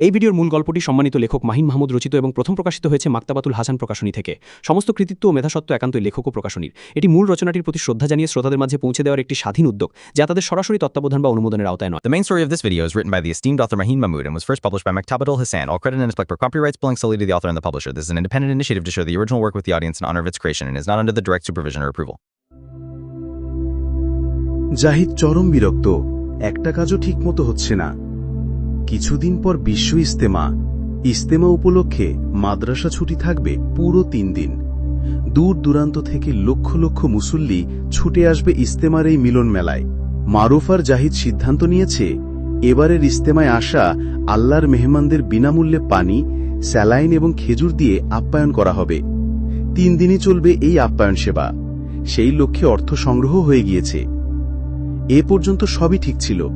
এই ভিডিওর মূল গল্পটি সম্মানিত লেখক মাহিন মাহমুদ রচিত এবং প্রথম প্রকাশিত হয়েছে মাক্তাবাতুল হাসান প্রকাশনী থেকে সমস্ত কৃতিত্ব ও মেধাসত্ব একান্তই লেখক ও প্রকাশনীর এটি মূল রচনাটির প্রতি শ্রদ্ধা জানিয়ে শ্রোতাদের মাঝে পৌঁছে দেওয়ার একটি স্বাধীন উদ্যোগ যা তাদের সরাসরি তত্ত্বাবধান বা অনুমোদনের আওতায় none. The main story of this video is written by the esteemed author Maheen Mahmood and was first published by Maktabatul Hassan. All credit and respect for copyrights belong solely to the author and the publisher. This is an independent initiative to share the original work with the audience in honor of its creation and is not under the direct supervision or approval. Zahid চরম বিরক্ত। একটা কাজও ঠিকমতো হচ্ছে না। কিছুদিন পর বিশ্ব ইস্তেমা ইস্তেমা উপলক্ষে মাদ্রাসা ছুটি থাকবে পুরো তিন দিন। দূর দূরান্ত থেকে লক্ষ লক্ষ মুসল্লি ছুটে আসবে ইস্তেমার এই মিলন মেলায়। মারুফ আর জাহিদ সিদ্ধান্ত নিয়েছে, এবারের ইস্তেমায় আসা আল্লাহর মেহমানদের বিনামূল্যে পানি, স্যালাইন এবং খেজুর দিয়ে আপ্যায়ন করা হবে। তিন দিনই চলবে এই আপ্যায়ন সেবা। সেই লক্ষ্যে অর্থ সংগ্রহ হয়ে গিয়েছে। এ পর্যন্ত সবই ঠিক ছিল,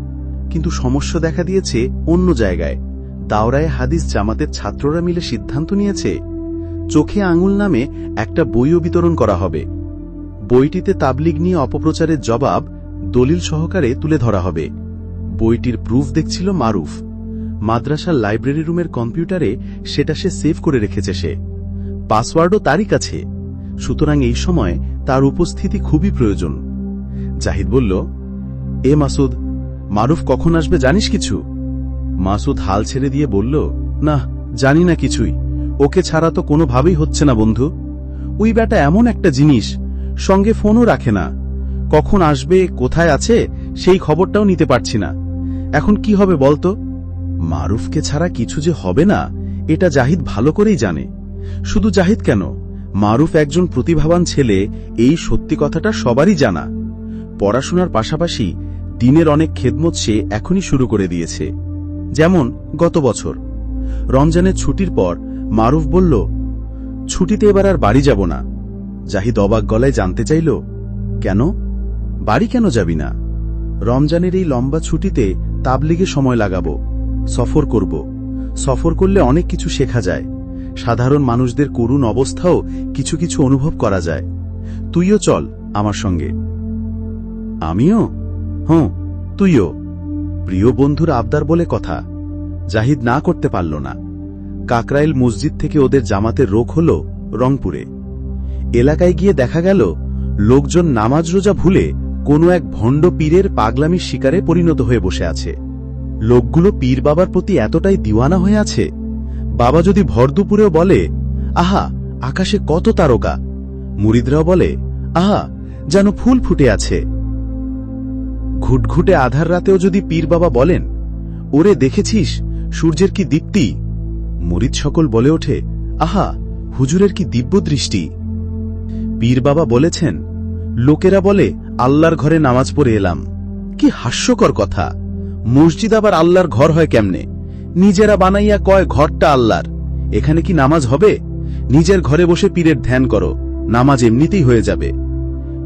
কিন্তু সমস্যা দেখা দিয়েছে অন্য জায়গায়। দাওরায় হাদিস জামাতের ছাত্ররা মিলে সিদ্ধান্ত নিয়েছে, চোখে আঙুল নামে একটা বইও বিতরণ করা হবে। বইটিতে তাবলিগ নিয়ে অপপ্রচারের জবাব দলিল সহকারে তুলে ধরা হবে। বইটির প্রুফ দেখছিল মারুফ। মাদ্রাসার লাইব্রেরি রুমের কম্পিউটারে সেটা সে সেভ করে রেখেছে সে। পাসওয়ার্ডও তারই কাছে। সুতরাং এই সময় তার উপস্থিতি খুবই প্রয়োজন। জাহিদ বলল এ মাসুদ, মারুফ কখন আসবে জানিস কিছু? মাসুদ হাল ছেড়ে দিয়ে বলল, না, জানি না কিছুই। ওকে ছাড়া তো কোনোভাবেই হচ্ছে না, বন্ধু। ওই ব্যাটা এমন একটা জিনিস, সঙ্গে ফোনও রাখে না। কখন আসবে, কোথায় আছে, সেই খবরটাও নিতে পারছি না। এখন কি হবে বলতো? মারুফকে ছাড়া কিছু যে হবে না, এটা জাহিদ ভালো করেই জানে। শুধু জাহিদ কেন? মারুফ একজন প্রতিভাবান ছেলে, এই সত্যি কথাটা সবারই জানা। পড়াশোনার পাশাপাশি দিনের অনেক খেদমত সে এখনই শুরু করে দিয়েছে। যেমন, গত বছর। রমজানের ছুটির পর মারুফ বলল, ছুটিতে এবার আর বাড়ি যাব না। জাহিদ অবাক গলায় জানতে চাইল, কেন? বাড়ি কেন যাবি না? রমজানের এই লম্বা ছুটিতে তাবলিগে সময় লাগাবো, সফর করব। সফর করলে অনেক কিছু শেখা যায়। সাধারণ মানুষদের করুণ অবস্থাও কিছু কিছু অনুভব করা যায়। তুইও চল আমার সঙ্গে। আমিও? হ্যাঁ তুইও। প্রিয় বন্ধুর আবদার বলে কথা, জাহিদ না করতে পারল না। কাকরাইল মসজিদ থেকে ওদের জামাতের রোগ হল রংপুরে। এলাকায় গিয়ে দেখা গেল, লোকজন নামাজ রোজা ভুলে কোনো এক ভণ্ড পীরের পাগলামির শিকারে পরিণত হয়ে বসে আছে। লোকগুলো পীর বাবার প্রতি এতটাই দিওয়ানা হয়ে আছে, বাবা যদি ভর দুপুরেও বলে, আহা, আকাশে কত তারকা। মুরিদরাও বলে, আহা, যেন ফুল ফুটে আছে। ঘুটঘুটে আধার রাতেও যদি পীর বাবা বলেন, ওরে দেখেছিস, সূর্যের কি দীপ্তি? মরিদ সকল বলে ওঠে, আহা, হুজুরের কি দিব্য দৃষ্টি? পীর বাবা বলেছেন, লোকেরা বলে, আল্লাহর ঘরে নামাজ পড়ে এলাম। কি হাস্যকর কথা! মসজিদ আবার আল্লাহর ঘর হয় কেমনে? নিজেরা বানাইয়া কয়, ঘরটা আল্লাহর। এখানে কি নামাজ হবে? নিজের ঘরে বসে পীরের ধ্যান করো। নামাজ এমনিতেই হয়ে যাবে।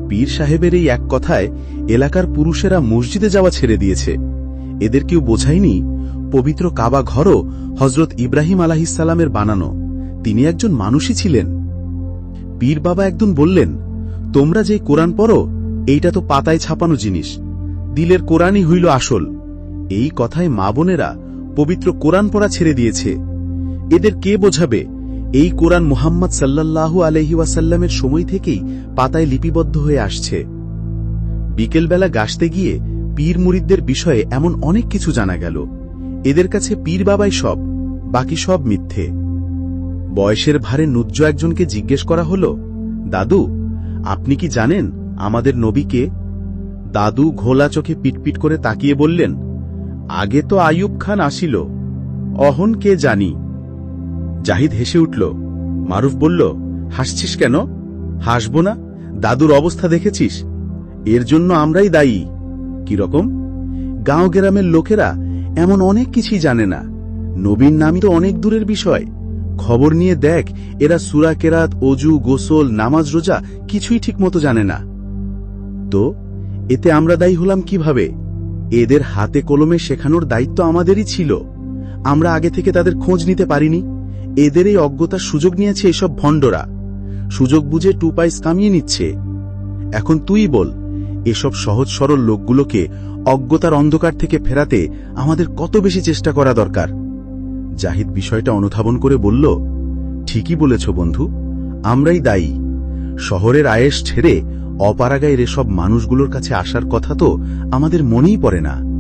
পীর সাহেবের এই এক কথায় এলাকার পুরুষেরা মসজিদে যাওয়া ছেড়ে দিয়েছে। এদের কেউ বোঝায়নি, পবিত্র কাবা ঘরও হজরত ইব্রাহিম আলাহিসাল্লামের বানানো। তিনি একজন মানুষই ছিলেন। পীর বাবা একদিন বললেন, তোমরা যে কোরআন পড়ো, এইটা তো পাতায় ছাপানো জিনিস। দিলের কোরআনই হইল আসল। এই কথায় মা বোনেরা পবিত্র কোরআন পড়া ছেড়ে দিয়েছে। এদের কে বোঝাবে? এই কোরআন মুহাম্মদ সাল্লাল্লাহু আলহি ওয়াসাল্লামের সময় থেকেই পাতায় লিপিবদ্ধ হয়ে আসছে। বিকেলবেলা গাছতে গিয়ে পীর মুরিদদের বিষয়ে এমন অনেক কিছু জানা গেল। এদের কাছে পীর বাবাই সব, বাকি সব মিথ্যে। বয়সের ভারে নুজ্জ একজনকে জিজ্ঞেস করা হল, দাদু, আপনি কি জানেন আমাদের নবীকে দাদু ঘোলা চোখে পিটপিট করে তাকিয়ে বললেন, আগে তো আইয়ুব খান আসিল, অহন কে জানি? জাহিদ হেসে উঠল, মারুফ বলল, হাসছিস কেন? হাসব না? দাদুর অবস্থা দেখেছিস? এর জন্য আমরাই দায়ী। কীরকম গাঁও গ্রামের লোকেরা এমন অনেক কিছুই জানে না। নবীন নামই তো অনেক দূরের বিষয়। খবর নিয়ে দেখ, এরা সুরা কেরাত, অজু, গোসল, নামাজ, রোজা কিছুই ঠিকমতো জানে না। তো, এতে আমরা দায়ী হলাম কীভাবে? এদের হাতে কলমে শেখানোর দায়িত্ব আমাদেরই ছিল। আমরা আগে থেকে তাদের খোঁজ নিতে পারিনি। এদের এই অজ্ঞতার সুযোগ নিয়েছে এসব ভণ্ডরা। সুযোগ বুঝে টু পাইস কামিয়ে নিচ্ছে। এখন তুই বল, এসব সহজ সরল লোকগুলোকে অজ্ঞতার অন্ধকার থেকে ফেরাতে আমাদের কত বেশি চেষ্টা করা দরকার? জাহিদ বিষয়টা অনুধাবন করে বলল, ঠিকই বলেছ বন্ধু, আমরাই দায়ী। শহরের আয়েস ছেড়ে অপারাগায়ের এসব মানুষগুলোর কাছে আসার কথা তো আমাদের মনেই পড়ে না।